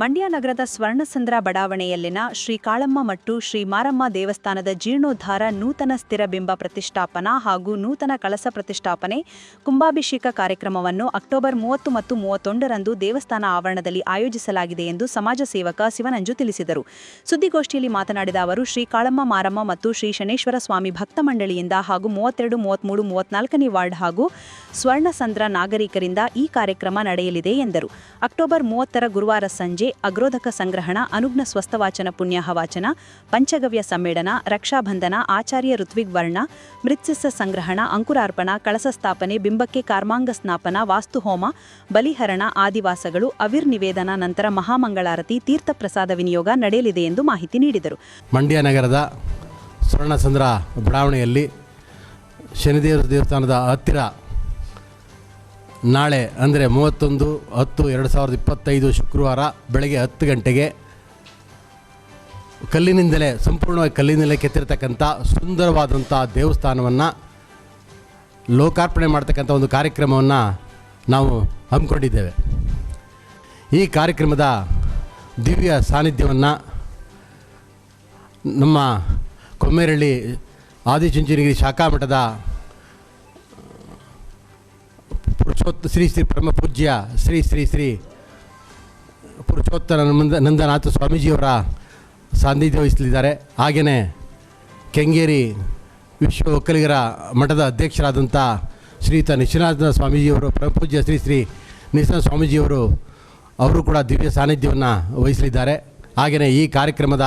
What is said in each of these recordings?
ಮಂಡ್ಯ ನಗರದ ಸ್ವರ್ಣಸಂದ್ರ ಬಡಾವಣೆಯಲ್ಲಿನ ಶ್ರೀ ಕಾಳಮ್ಮ ಮತ್ತು ಶ್ರೀ ಮಾರಮ್ಮ ದೇವಸ್ಥಾನದ ಜೀರ್ಣೋದ್ಧಾರ ನೂತನ ಸ್ಥಿರ ಬಿಂಬ ಪ್ರತಿಷ್ಠಾಪನಾ ಹಾಗೂ ನೂತನ ಕಳಸ ಪ್ರತಿಷ್ಠಾಪನೆ ಕುಂಭಾಭಿಷೇಕ ಕಾರ್ಯಕ್ರಮವನ್ನು ಅಕ್ಟೋಬರ್ ಮೂವತ್ತು ಮತ್ತು ಮೂವತ್ತೊಂದರಂದು ದೇವಸ್ಥಾನ ಆವರಣದಲ್ಲಿ ಆಯೋಜಿಸಲಾಗಿದೆ ಎಂದು ಸಮಾಜ ಸೇವಕ ಶಿವನಂಜು ತಿಳಿಸಿದರು. ಸುದ್ದಿಗೋಷ್ಠಿಯಲ್ಲಿ ಮಾತನಾಡಿದ ಅವರು, ಶ್ರೀ ಕಾಳಮ್ಮ, ಮಾರಮ್ಮ ಮತ್ತು ಶ್ರೀ ಶನೇಶ್ವರ ಸ್ವಾಮಿ ಭಕ್ತ ಮಂಡಳಿಯಿಂದ ಹಾಗೂ ಮೂವತ್ತೆರಡು, ಮೂವತ್ತ್ಮೂರು ಮೂವತ್ನಾಲ್ಕನೇ ವಾರ್ಡ್ ಹಾಗೂ ಸ್ವರ್ಣಸಂದ್ರ ನಾಗರಿಕರಿಂದ ಈ ಕಾರ್ಯಕ್ರಮ ನಡೆಯಲಿದೆ ಎಂದರು. ಅಕ್ಟೋಬರ್ ಮೂವತ್ತರ ಗುರುವಾರ ಸಂಜೆ ಅಗ್ರೋಧಕ ಸಂಗ್ರಹಣ, ಅನುಗ್ನ ಸ್ವಸ್ಥವಾಚನ, ಪುಣ್ಯಹವಾಚನ, ಪಂಚಗವ್ಯ ಸಮ್ಮೇಳನ, ರಕ್ಷಾಬಂಧನ, ಆಚಾರ್ಯ ಋತ್ವಿಗ್ ವರ್ಣ ಮೃತ್ಸಸ್ಸ ಸಂಗ್ರಹಣ, ಅಂಕುರಾರ್ಪಣ, ಕಳಸ ಸ್ಥಾಪನೆ, ಬಿಂಬಕ್ಕೆ ಕಾರ್ಮಾಂಗ ಸ್ನಾಪನ, ವಾಸ್ತುಹೋಮ, ಬಲಿಹರಣ ಆದಿವಾಸಗಳು, ಅವಿರ್ ನಿವೇದನಾ ನಂತರ ಮಹಾಮಂಗಳಾರತಿ, ತೀರ್ಥ ಪ್ರಸಾದ ವಿನಿಯೋಗ ನಡೆಯಲಿದೆ ಎಂದು ಮಾಹಿತಿ ನೀಡಿದರು. ಮಂಡ್ಯ ನಗರದ ಸ್ವರ್ಣಸಂದ್ರ ಬಡಾವಣೆಯಲ್ಲಿ ಶನಿದೇವರ ದೇವಸ್ಥಾನದ ಹತ್ತಿರ ನಾಳೆ ಅಂದರೆ ಮೂವತ್ತೊಂದು, ಹತ್ತು, ಎರಡು ಸಾವಿರದ ಇಪ್ಪತ್ತೈದು ಶುಕ್ರವಾರ ಬೆಳಗ್ಗೆ ಹತ್ತು ಗಂಟೆಗೆ ಕಲ್ಲಿನಿಂದಲೇ, ಸಂಪೂರ್ಣವಾಗಿ ಕಲ್ಲಿನಿಂದಲೇ ಕೆತ್ತಿರತಕ್ಕಂಥ ಸುಂದರವಾದಂಥ ದೇವಸ್ಥಾನವನ್ನು ಲೋಕಾರ್ಪಣೆ ಮಾಡ್ತಕ್ಕಂಥ ಒಂದು ಕಾರ್ಯಕ್ರಮವನ್ನು ನಾವು ಹಮ್ಮಿಕೊಂಡಿದ್ದೇವೆ. ಈ ಕಾರ್ಯಕ್ರಮದ ದಿವ್ಯ ಸಾನ್ನಿಧ್ಯವನ್ನು ನಮ್ಮ ಕೊಮ್ಮೇರಳ್ಳಿ ಆದಿಚುಂಚನಗಿರಿ ಶಾಖಾ ಮಠದ ಪುರುಷೋತ್ತ, ಶ್ರೀ ಶ್ರೀ ಪರಮ ಪೂಜ್ಯ ಶ್ರೀ ಶ್ರೀ ಶ್ರೀ ಪುರುಷೋತ್ತರ ನಂದ, ನಂದನಾಥ ಸ್ವಾಮೀಜಿಯವರ ಸಾನ್ನಿಧ್ಯ ವಹಿಸಲಿದ್ದಾರೆ ಹಾಗೆಯೇ ಕೆಂಗೇರಿ ವಿಶ್ವ ಒಕ್ಕಲಿಗರ ಮಠದ ಅಧ್ಯಕ್ಷರಾದಂಥ ಶ್ರೀಯುತ ನಿಶ್ಚನಾಥ ಸ್ವಾಮೀಜಿಯವರು ಪರಮ ಪೂಜ್ಯ ಶ್ರೀ ಶ್ರೀ ನಿಶ್ಚನಾಥ ಸ್ವಾಮೀಜಿಯವರು, ಅವರು ಕೂಡ ದಿವ್ಯ ಸಾನ್ನಿಧ್ಯವನ್ನು ವಹಿಸಲಿದ್ದಾರೆ. ಹಾಗೆಯೇ ಈ ಕಾರ್ಯಕ್ರಮದ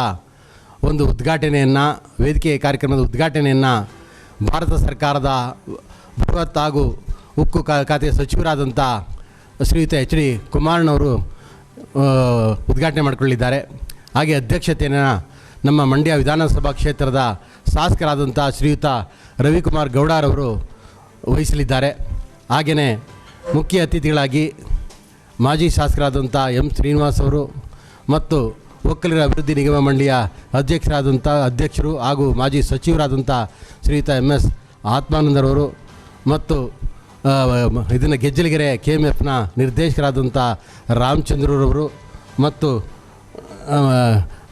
ಒಂದು ಉದ್ಘಾಟನೆಯನ್ನು ವೇದಿಕೆ ಕಾರ್ಯಕ್ರಮದ ಉದ್ಘಾಟನೆಯನ್ನು ಭಾರತ ಸರ್ಕಾರದ ಬೃಹತ್ ಹಾಗೂ ಉಕ್ಕು ಕಾ ಸಚಿವರಾದಂಥ ಶ್ರೀಯುತ ಎಚ್ ಡಿ ಕುಮಾರಣ್ಣವರು ಉದ್ಘಾಟನೆ ಮಾಡಿಕೊಳ್ಳಿದ್ದಾರೆ ಹಾಗೆ ಅಧ್ಯಕ್ಷತೆಯನ್ನು ನಮ್ಮ ಮಂಡ್ಯ ವಿಧಾನಸಭಾ ಕ್ಷೇತ್ರದ ಶಾಸಕರಾದಂಥ ಶ್ರೀಯುತ ರವಿಕುಮಾರ್ ಗೌಡರವರು ವಹಿಸಲಿದ್ದಾರೆ. ಹಾಗೆಯೇ ಮುಖ್ಯ ಅತಿಥಿಗಳಾಗಿ ಮಾಜಿ ಶಾಸಕರಾದಂಥ ಎಂ ಶ್ರೀನಿವಾಸ್ ಅವರು ಮತ್ತು ಒಕ್ಕಲಿಗರ ಅಭಿವೃದ್ಧಿ ನಿಗಮ ಮಂಡಳಿಯ ಅಧ್ಯಕ್ಷರಾದಂಥ ಅಧ್ಯಕ್ಷರು ಹಾಗೂ ಮಾಜಿ ಸಚಿವರಾದಂಥ ಶ್ರೀಯುತ ಎಂ ಎಸ್ ಆತ್ಮಾನಂದರವರು ಮತ್ತು ಇದನ್ನು ಗೆಜ್ಜಲಗೆರೆ ಕೆ ಎಂ ಎಫ್ನ ನಿರ್ದೇಶಕರಾದಂಥ ರಾಮಚಂದ್ರರವರು ಮತ್ತು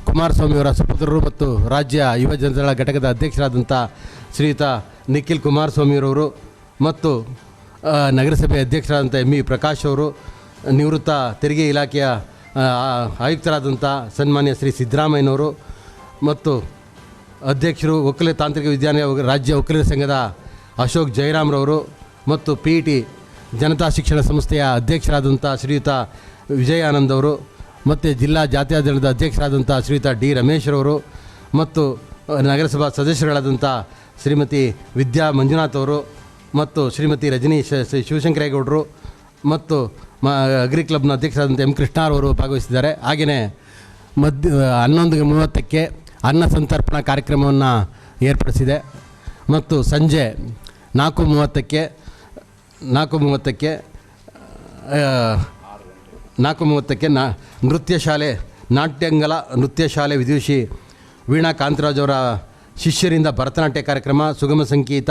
ಕುಮಾರಸ್ವಾಮಿಯವರ ಸುಪುತ್ರರು ಮತ್ತು ರಾಜ್ಯ ಯುವ ಘಟಕದ ಅಧ್ಯಕ್ಷರಾದಂಥ ಶ್ರೀಯುತ ನಿಖಿಲ್ ಕುಮಾರಸ್ವಾಮಿಯವರವರು ಮತ್ತು ನಗರಸಭೆ ಅಧ್ಯಕ್ಷರಾದಂಥ ಎಂ ಇ ಪ್ರಕಾಶ್ ಅವರು, ನಿವೃತ್ತ ತೆರಿಗೆ ಇಲಾಖೆಯ ಆಯುಕ್ತರಾದಂಥ ಸನ್ಮಾನ್ಯ ಶ್ರೀ ಸಿದ್ದರಾಮಯ್ಯನವರು ಮತ್ತು ಅಧ್ಯಕ್ಷರು ಒಕ್ಕಲೆ ತಾಂತ್ರಿಕ ವಿದ್ಯಾಲಯ ರಾಜ್ಯ ಒಕ್ಕಲಿಗರ ಸಂಘದ ಅಶೋಕ್ ಜಯರಾಮ್ರವರು ಮತ್ತು ಪಿ ಟಿ ಜನತಾ ಶಿಕ್ಷಣ ಸಂಸ್ಥೆಯ ಅಧ್ಯಕ್ಷರಾದಂಥ ಶ್ರೀಯುತ ವಿಜಯಾನಂದ್ ಅವರು ಮತ್ತು ಜಿಲ್ಲಾ ಜಾತ್ಯಾಧಾರದ ಅಧ್ಯಕ್ಷರಾದಂಥ ಶ್ರೀಯುತ ಡಿ ರಮೇಶ್ರವರು ಮತ್ತು ನಗರಸಭಾ ಸದಸ್ಯರುಗಳಾದಂಥ ಶ್ರೀಮತಿ ವಿದ್ಯಾ ಮಂಜುನಾಥ್ ಅವರು ಮತ್ತು ಶ್ರೀಮತಿ ರಜನೀಶ್ ಶ್ರೀ ಶಿವಶಂಕರೇಗೌಡರು ಮತ್ತು ಮ, ಅಗ್ರಿ ಕ್ಲಬ್ನ ಅಧ್ಯಕ್ಷರಾದಂಥ ಎಂ ಕೃಷ್ಣಾರವರು ಭಾಗವಹಿಸಿದ್ದಾರೆ. ಹಾಗೆಯೇ ಮಧ್ಯ ಹನ್ನೊಂದು ಮೂವತ್ತಕ್ಕೆ ಅನ್ನ ಸಂತರ್ಪಣಾ ಕಾರ್ಯಕ್ರಮವನ್ನು ಏರ್ಪಡಿಸಿದೆ. ಮತ್ತು ಸಂಜೆ ನಾಲ್ಕು ಮೂವತ್ತಕ್ಕೆ ನಾಲ್ಕು ಮೂವತ್ತಕ್ಕೆ ನಾಲ್ಕು ಮೂವತ್ತಕ್ಕೆ ನಾ, ನೃತ್ಯ ಶಾಲೆ, ನಾಟ್ಯಂಗಲ ನೃತ್ಯ ಶಾಲೆ ವಿದುಷಿ ವೀಣಾ ಕಾಂತರಾಜ್ ಅವರ ಶಿಷ್ಯರಿಂದ ಭರತನಾಟ್ಯ ಕಾರ್ಯಕ್ರಮ, ಸುಗಮ ಸಂಗೀತ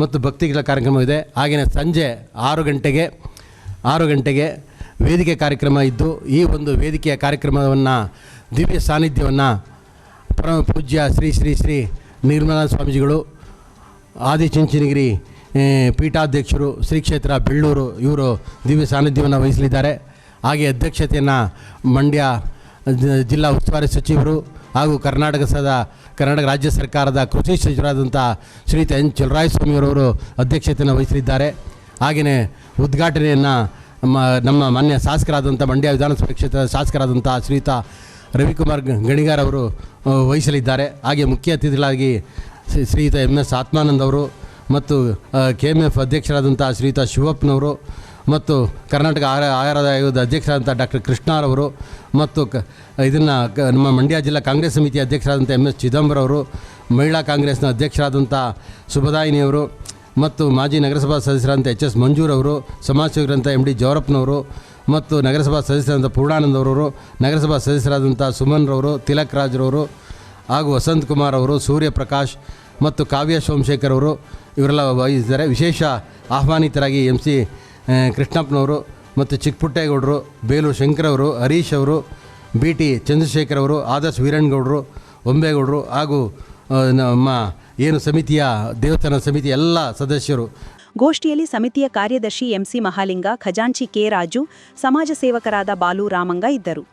ಮತ್ತು ಭಕ್ತಿಗಳ ಕಾರ್ಯಕ್ರಮ ಇದೆ. ಹಾಗೆಯೇ ಸಂಜೆ ಆರು ಗಂಟೆಗೆ ಆರು ಗಂಟೆಗೆ ವೇದಿಕೆ ಕಾರ್ಯಕ್ರಮ ಇದ್ದು, ಈ ಒಂದು ವೇದಿಕೆಯ ಕಾರ್ಯಕ್ರಮವನ್ನು, ದಿವ್ಯ ಸಾನ್ನಿಧ್ಯವನ್ನು ಪರಮ ಪೂಜ್ಯ ಶ್ರೀ ಶ್ರೀ ಶ್ರೀ ನಿರ್ಮಲಾ ಸ್ವಾಮೀಜಿಗಳು, ಆದಿಚುಂಚನಗಿರಿ ಪೀಠಾಧ್ಯಕ್ಷರು ಶ್ರೀ ಕ್ಷೇತ್ರ ಬೆಳ್ಳೂರು ಇವರು ದಿವ್ಯ ಸಾನ್ನಿಧ್ಯವನ್ನು ವಹಿಸಲಿದ್ದಾರೆ. ಹಾಗೆ ಅಧ್ಯಕ್ಷತೆಯನ್ನು ಮಂಡ್ಯ ಜಿಲ್ಲಾ ಉಸ್ತುವಾರಿ ಸಚಿವರು ಹಾಗೂ ಕರ್ನಾಟಕ ಸದ ಕರ್ನಾಟಕ ರಾಜ್ಯ ಸರ್ಕಾರದ ಕೃಷಿ ಸಚಿವರಾದಂಥ ಶ್ರೀ ಎನ್ ಚಲರಾಯಸ್ವಾಮಿಯವರವರು ಅಧ್ಯಕ್ಷತೆಯನ್ನು ವಹಿಸಲಿದ್ದಾರೆ. ಹಾಗೆಯೇ ಉದ್ಘಾಟನೆಯನ್ನು ನಮ್ಮ ನಮ್ಮ ಮಾನ್ಯ ಶಾಸಕರಾದಂಥ ಮಂಡ್ಯ ವಿಧಾನಸಭೆ ಕ್ಷೇತ್ರದ ಶಾಸಕರಾದಂಥ ಶ್ರೀತ ರವಿಕುಮಾರ್ ಗಣಿಗಾರ್ ಅವರು ವಹಿಸಲಿದ್ದಾರೆ. ಹಾಗೆ ಮುಖ್ಯ ಅತಿಥಿಗಳಾಗಿ ಶ್ರೀ- ಶ್ರೀಯುತ ಎಂ ಎಸ್ ಆತ್ಮಾನಂದ್ ಅವರು ಮತ್ತು ಕೆ ಎಂ ಎಫ್ ಅಧ್ಯಕ್ಷರಾದಂಥ ಶ್ರೀಯುತ ಶಿವಪ್ಪನವರು ಮತ್ತು ಕರ್ನಾಟಕ ಆಹಾರ ಆಹಾರ ಆಯೋಗದ ಅಧ್ಯಕ್ಷರಾದಂಥ ಡಾಕ್ಟರ್ ಕೃಷ್ಣಾರವರು ಮತ್ತು ಕ, ಇದನ್ನು ನಮ್ಮ ಮಂಡ್ಯ ಜಿಲ್ಲಾ ಕಾಂಗ್ರೆಸ್ ಸಮಿತಿ ಅಧ್ಯಕ್ಷರಾದಂಥ ಎಂ ಎಸ್ ಚಿದಂಬರ ಅವರು ಮಹಿಳಾ ಕಾಂಗ್ರೆಸ್ನ ಅಧ್ಯಕ್ಷರಾದಂಥ ಸುಭದಾಯಿನಿಯವರು ಮತ್ತು ಮಾಜಿ ನಗರಸಭಾ ಸದಸ್ಯರಾದಂಥ ಎಚ್ ಎಸ್ ಮಂಜೂರವರು ಸಮಾಜ ಸೇವಕರಂಥ ಎಂ ಡಿ ಜವರಪ್ಪನವರು ಮತ್ತು ನಗರಸಭಾ ಸದಸ್ಯರಾದಂಥ ಪೂರ್ಣಾನಂದವರವರು ನಗರಸಭಾ ಸದಸ್ಯರಾದಂಥ ಸುಮನ್ರವರು, ತಿಲಕ್ ರಾಜ್ರವರು ಹಾಗೂ ವಸಂತ್ ಕುಮಾರ್ ಅವರು, ಸೂರ್ಯಪ್ರಕಾಶ್ ಮತ್ತು ಕಾವ್ಯ ಸೋಮಶೇಖರ್ ಅವರು ಇವರೆಲ್ಲ ವಹಿಸಿದ್ದಾರೆ. ವಿಶೇಷ ಆಹ್ವಾನಿತರಾಗಿ ಎಂ ಸಿ ಕೃಷ್ಣಪ್ಪನವರು ಮತ್ತು ಚಿಕ್ಕಪುಟ್ಟೇಗೌಡರು, ಬೇಲೂರು ಶಂಕರ್ ಅವರು ಹರೀಶ್ ಅವರು, ಬಿ ಟಿ ಚಂದ್ರಶೇಖರ್ ಅವರು, ಆದರ್ಶ್ ವೀರಣ್ಣಗೌಡರು ಒಂಬೇಗೌಡರು ಹಾಗೂ ನಮ್ಮ ಏನು ಸಮಿತಿಯ, ದೇವಸ್ಥಾನ ಸಮಿತಿ ಎಲ್ಲ ಸದಸ್ಯರು. ಗೋಷ್ಠಿಯಲ್ಲಿ ಸಮಿತಿಯ ಕಾರ್ಯದರ್ಶಿ ಎಂಸಿ ಮಹಾಲಿಂಗ, ಖಜಾಂಚಿ ಕೆ ರಾಜು, ಸಮಾಜ ಸೇವಕರಾದ ಬಾಲು ರಾಮಂಗ ಇದ್ದರು.